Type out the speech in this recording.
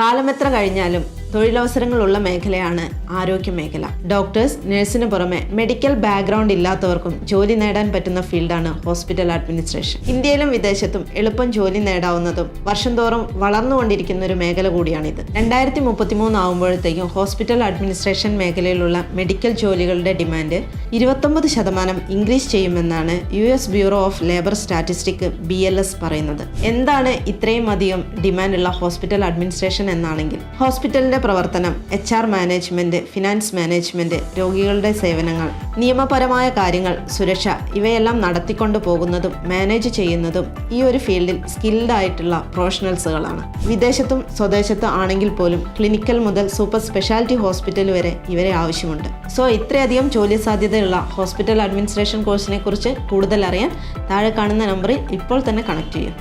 കാലമെത്ര കഴിഞ്ഞാലും തൊഴിലവസരങ്ങളുള്ള മേഖലയാണ് ആരോഗ്യ മേഖല. ഡോക്ടേഴ്സ് നഴ്സിന് പുറമെ മെഡിക്കൽ ബാക്ക്ഗ്രൗണ്ട് ഇല്ലാത്തവർക്കും ജോലി നേടാൻ പറ്റുന്ന ഫീൽഡാണ് ഹോസ്പിറ്റൽ അഡ്മിനിസ്ട്രേഷൻ. ഇന്ത്യയിലും വിദേശത്തും എളുപ്പം ജോലി നേടാവുന്നതും വർഷം തോറും വളർന്നുകൊണ്ടിരിക്കുന്ന ഒരു മേഖല കൂടിയാണിത്. രണ്ടായിരത്തി മുപ്പത്തി മൂന്ന് ആകുമ്പോഴത്തേക്കും ഹോസ്പിറ്റൽ അഡ്മിനിസ്ട്രേഷൻ മേഖലയിലുള്ള മെഡിക്കൽ ജോലികളുടെ ഡിമാൻഡ് ഇരുപത്തൊമ്പത് ശതമാനം ഇൻക്രീസ് ചെയ്യുമെന്നാണ് U S Bureau of Labor Statistic B L S പറയുന്നത്. എന്താണ് ഇത്രയും അധികം ഡിമാൻഡുള്ള ഹോസ്പിറ്റൽ അഡ്മിനിസ്ട്രേഷൻ എന്നാണെങ്കിൽ ഹോസ്പിറ്റലിന്റെ പ്രവർത്തനം H R management finance management രോഗികളുടെ സേവനങ്ങൾ നിയമപരമായ കാര്യങ്ങൾ സുരക്ഷ ഇവയെല്ലാം നടത്തിക്കൊണ്ടു പോകുന്നതും മാനേജ് ചെയ്യുന്നതും ഈ ഒരു ഫീൽഡിൽ സ്കിൽഡ് ആയിട്ടുള്ള പ്രൊഫഷണൽസുകളാണ്. വിദേശത്തും സ്വദേശത്തും ആണെങ്കിൽ പോലും ക്ലിനിക്കൽ മുതൽ സൂപ്പർ സ്പെഷ്യാലിറ്റി ഹോസ്പിറ്റൽ വരെ ഇവരെ ആവശ്യമുണ്ട്. സോ ഇത്രയധികം ജോലി സാധ്യതയുള്ള ഹോസ്പിറ്റൽ അഡ്മിനിസ്ട്രേഷൻ കോഴ്സിനെ കുറിച്ച് കൂടുതൽ അറിയാൻ താഴെ കാണുന്ന നമ്പറിൽ ഇപ്പോൾ തന്നെ കണക്ട് ചെയ്യും.